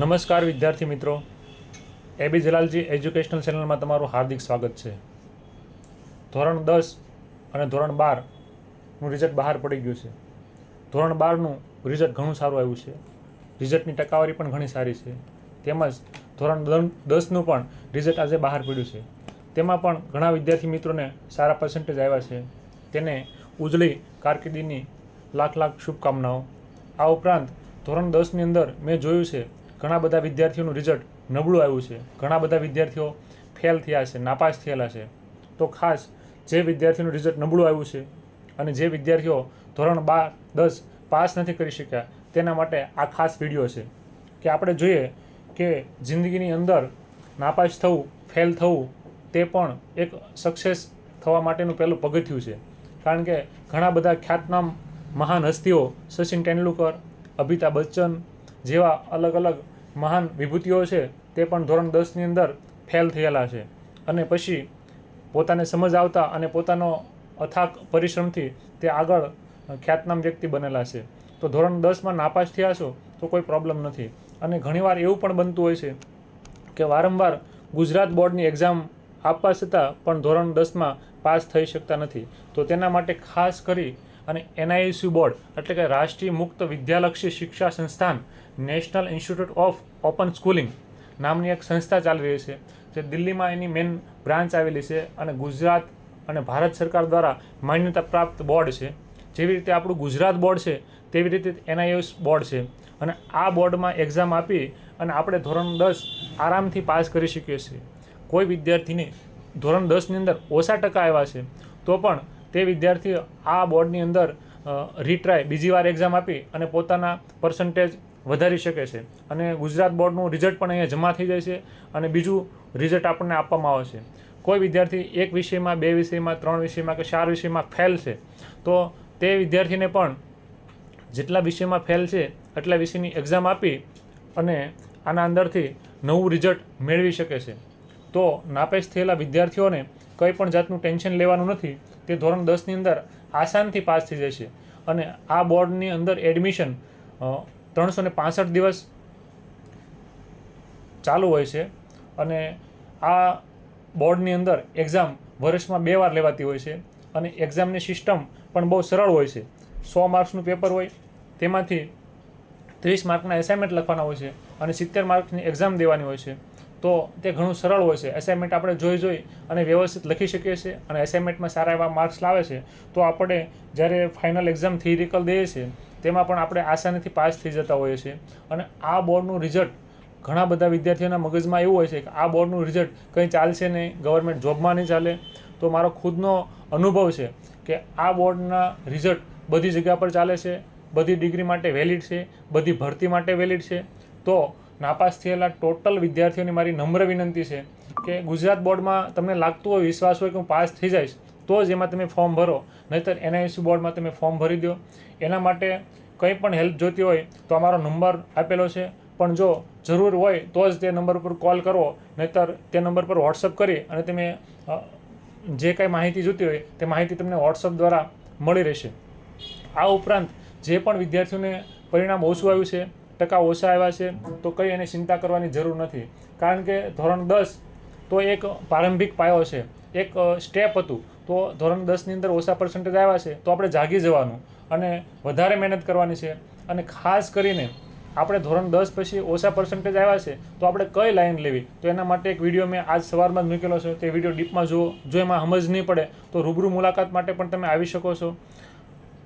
નમસ્કાર વિદ્યાર્થી મિત્રો. એબી જલાલજી એજ્યુકેશનલ ચેનલમાં તમારું હાર્દિક સ્વાગત છે. ધોરણ દસ અને ધોરણ બારનું રિઝલ્ટ બહાર પડી ગયું છે. ધોરણ બારનું રિઝલ્ટ ઘણું સારું આવ્યું છે. રિઝલ્ટની ટકાવારી પણ ઘણી સારી છે. તેમજ ધોરણ દસનું પણ રિઝલ્ટ આજે બહાર પડ્યું છે. તેમાં પણ ઘણા વિદ્યાર્થી મિત્રોને સારા પર્સન્ટેજ આવ્યા છે. તેને ઉજળી કારકિર્દીની લાખ લાખ શુભકામનાઓ. આ ઉપરાંત ધોરણ દસની અંદર મેં જોયું છે ઘણા બધા વિદ્યાર્થીઓનું રિઝલ્ટ નબળું આવ્યું છે. ઘણા બધા વિદ્યાર્થીઓ ફેલ થયા છે, નાપાસ થયેલા છે. તો ખાસ જે વિદ્યાર્થીનું રિઝલ્ટ નબળું આવ્યું છે અને જે વિદ્યાર્થીઓ ધોરણ બાર, દસ પાસ નથી કરી શક્યા, તેના માટે આ ખાસ વીડિયો છે કે આપણે જોઈએ કે જિંદગીની અંદર નાપાસ થવું ફેલ થવું, તે પણ એક સક્સેસ થવા માટેનું પહેલું પગથિયું છે. કારણ કે ઘણા બધા ખ્યાતનામ મહાન હસ્તીઓ, સચિન તેંડુલકર, અમિતાભ બચ્ચન જેવા અલગ અલગ મહાન વિભૂતિઓ છે, તે પણ ધોરણ દસની અંદર ફેલ થયેલા છે. અને પછી પોતાને સમજ આવતા અને પોતાનો અથાક પરિશ્રમથી તે આગળ ખ્યાતનામ વ્યક્તિ બનેલા છે. તો ધોરણ દસમાં નાપાસ થયા છો, તો કોઈ પ્રોબ્લેમ નથી. અને ઘણીવાર એવું પણ બનતું હોય છે કે વારંવાર ગુજરાત બોર્ડની એક્ઝામ આપવા છતાં પણ ધોરણ દસમાં પાસ થઈ શકતા નથી. તો તેના માટે ખાસ કરી અને એનઆઈએસયુ બોર્ડ, એટલે કે રાષ્ટ્રીય મુક્ત વિદ્યાલક્ષી શિક્ષા સંસ્થાન, national institute of open schooling નામની એક સંસ્થા ચાલી રહી છે, જે દિલ્હીમાં એની મેન બ્રાન્ચ આવેલી છે અને ગુજરાત અને ભારત સરકાર દ્વારા માન્યતા પ્રાપ્ત બોર્ડ છે. જેવી રીતે આપણું ગુજરાત બોર્ડ છે, તેવી રીતે એનઆઈએસ બોર્ડ છે. અને આ બોર્ડમાં એક્ઝામ આપી અને આપણે ધોરણ દસ આરામથી પાસ કરી શકીએ છીએ. કોઈ વિદ્યાર્થીને ધોરણ દસની અંદર ઓછા ટકા આવ્યા છે, તો પણ તે વિદ્યાર્થી આ બોર્ડની અંદર રીટ્રાય બીજી વાર એક્ઝામ આપી અને પોતાના પર્સન્ટેજ વધારી શકે છે. અને ગુજરાત બોર્ડનું રિઝલ્ટ પણ અહીંયા જમા થઈ જાય છે અને બીજું રિઝલ્ટ આપણને આપવામાં આવે છે. કોઈ વિદ્યાર્થી એક વિષયમાં, બે વિષયમાં, ત્રણ વિષયમાં કે ચાર વિષયમાં ફેલ છે, તો તે વિદ્યાર્થીને પણ જેટલા વિષયમાં ફેલ છે, એટલા વિષયની એક્ઝામ આપી અને આના અંદરથી નવું રિઝલ્ટ મેળવી શકે છે. તો નાપેશ થયેલા વિદ્યાર્થીઓને કંઈ પણ જાતનું ટેન્શન લેવાનું નથી, તે ધોરણ દસની અંદર આસાનથી પાસ થઈ જશે. અને આ બોર્ડની અંદર એડમિશન ત્રણસો ને પાંસઠ દિવસ ચાલુ હોય છે. અને આ બોર્ડની અંદર એક્ઝામ વર્ષમાં બે વાર લેવાતી હોય છે. અને એક્ઝામની સિસ્ટમ પણ બહુ સરળ હોય છે. સો માર્ક્સનું પેપર હોય, તેમાંથી ત્રીસ માર્કના એસાઇનમેન્ટ લખવાના હોય છે અને સિત્તેર માર્ક્સની એક્ઝામ દેવાની હોય છે. તો તે ઘણું સરળ હોય છે. એસાઇનમેન્ટ આપણે જોઈ જોઈ અને વ્યવસ્થિત લખી શકીએ છીએ અને એસાઇનમેન્ટમાં સારા એવા માર્ક્સ લાવે છે, તો આપણે જ્યારે ફાઇનલ એક્ઝામ થિયરિકલ દઈએ છીએ, તેમાં પણ આપણે આસાનીથી પાસ થઈ જતા હોઈએ છીએ. અને આ બોર્ડનું રિઝલ્ટ ઘણા બધા વિદ્યાર્થીઓના મગજમાં એવું હોય છે કે આ બોર્ડનું રિઝલ્ટ કંઈ ચાલશે નહીં ગવર્મેન્ટ જોબમાં નહીં ચાલે. તો મારો ખુદનો અનુભવ છે કે આ બોર્ડના રિઝલ્ટ બધી જગ્યા પર ચાલે છે, બધી ડિગ્રી માટે વેલિડ છે, બધી ભરતી માટે વેલિડ છે. તો નાપાસ થયેલા ટોટલ વિદ્યાર્થીઓની મારી નમ્ર વિનંતી છે કે ગુજરાત બોર્ડમાં તમને લાગતું હોય, વિશ્વાસ હોય કે હું પાસ થઈ જઈશ, તો જ એમાં તમે ફોર્મ ભરો. નહીંતર એનઆઈસી બોર્ડમાં તમે ફોર્મ ભરી દો. એના માટે કંઈ પણ હેલ્પ જોતી હોય, તો અમારો નંબર આપેલો છે. પણ જો જરૂર હોય, તો જ તે નંબર ઉપર કોલ કરો નહીંતર તે નંબર પર વોટ્સઅપ કરી અને તમે જે કાંઈ માહિતી જોતી હોય, તે માહિતી તમને વોટ્સઅપ દ્વારા મળી રહેશે. આ ઉપરાંત જે પણ વિદ્યાર્થીઓને પરિણામ ઓછું આવ્યું છે ટકા ઓછા આવ્યા છે, તો કંઈ એને ચિંતા કરવાની જરૂર નથી. કારણ કે ધોરણ દસ તો એક પ્રારંભિક પાયો છે. એક સ્ટેપ હતું. તો ધોરણ દસની અંદર ઓછા પર્સન્ટેજ આવ્યા છે, તો આપણે જાગી જવાનું અને વધારે મહેનત કરવાની છે. અને ખાસ કરીને આપણે ધોરણ દસ પછી ઓછા પર્સન્ટેજ આવ્યા છે, તો આપણે કઈ લાઈન લેવી? તો એના માટે એક વીડિયો મેં આજ સવારમાં જ મૂકેલો છે. તે વીડિયો ડીપમાં જુઓ. જો એમાં સમજ નહીં પડે, તો રૂબરૂ મુલાકાત માટે પણ તમે આવી શકો છો.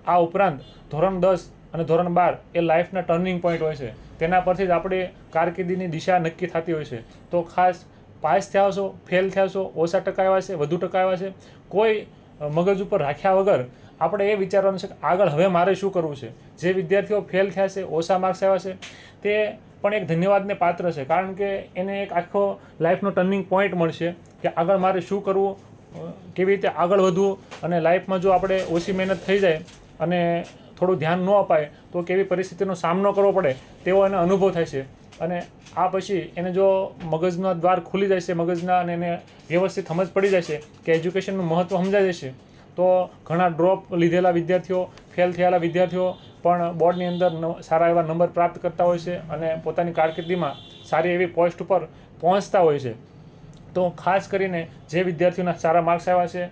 આ ઉપરાંત ધોરણ દસ અને ધોરણ બાર એ લાઈફના ટર્નિંગ પોઈન્ટ હોય છે. તેના પરથી જ આપણી કારકિર્દીની દિશા નક્કી થતી હોય છે. તો ખાસ પાસ થયા છો ફેલ થયા છો ઓછા ટકા આવ્યા છે, વધુ ટકા આવ્યા છે, કોઈ મગજ ઉપર રાખ્યા વગર આપણે એ વિચારવાનું છે કે આગળ હવે મારે શું કરવું છે? જે વિદ્યાર્થીઓ ફેલ થયા છે, ઓછા માર્ક્સ આવ્યા છે, તે પણ એક ધન્યવાદને પાત્ર છે. કારણ કે એને એક આખો લાઈફનો ટર્નિંગ પોઈન્ટ મળશે કે આગળ મારે શું કરવું કેવી રીતે આગળ વધવું અને લાઈફમાં જો આપણે ઓછી મહેનત થઈ જાય અને થોડું ધ્યાન ન અપાય, તો કેવી પરિસ્થિતિનો સામનો કરવો પડે, તેવો એને અનુભવ થાય છે. અને આ પછી એને જો મગજના દ્વાર ખુલી જાય છે, મગજના અને એને વ્યવસ્થિત સમજ પડી જાય છે કે એજ્યુકેશનનું મહત્ત્વ સમજાઈ જશે, તો ઘણા ડ્રોપ લીધેલા વિદ્યાર્થીઓ, ફેલ થયેલા વિદ્યાર્થીઓ પણ બોર્ડની અંદર સારા એવા નંબર પ્રાપ્ત કરતા હોય છે અને પોતાની કારકિર્દીમાં સારી એવી પોસ્ટ ઉપર પહોંચતા હોય છે. તો ખાસ કરીને જે વિદ્યાર્થીઓના સારા માર્ક્સ આવ્યા છે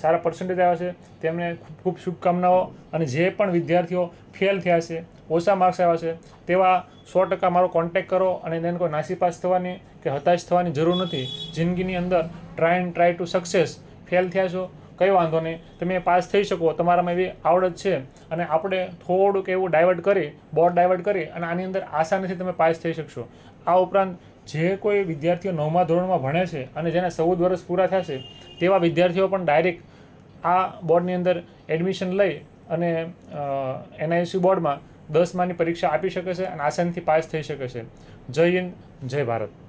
સારા પર્સન્ટેજ આવ્યા છે. તેમને ખૂબ ખૂબ શુભકામનાઓ અને જે પણ વિદ્યાર્થીઓ ફેલ થયા છે, ઓછા માર્ક્સ આવ્યા છે, તેવા સો ટકા મારો કોન્ટેક કરો અને તેને કોઈ નાસીપાસ થવાની કે હતાશ થવાની જરૂર નથી. જિંદગીની અંદર try and try to success fail થયા છો કંઈ વાંધો નહીં. તમે પાસ થઈ શકો. તમારામાં એવી આવડત છે. અને આપણે થોડુંક એવું ડાયવર્ટ કરી બોર્ડ ડાયવર્ટ કરી અને આની અંદર આસાનીથી તમે પાસ થઈ શકશો. આ ઉપરાંત જે કોઈ વિદ્યાર્થીઓ નવમા ધોરણમાં ભણે છે અને જેના ચૌદ વર્ષ પૂરા છે, તેવા વિદ્યાર્થીઓ પણ ડાયરેક્ટ આ બોર્ડની અંદર એડમિશન લઈ અને એનઆઈસી બોર્ડમાં દસમાની પરીક્ષા આપી શકે છે અને આસાનીથી પાસ થઈ શકે છે. જય હિન્દ, જય ભારત.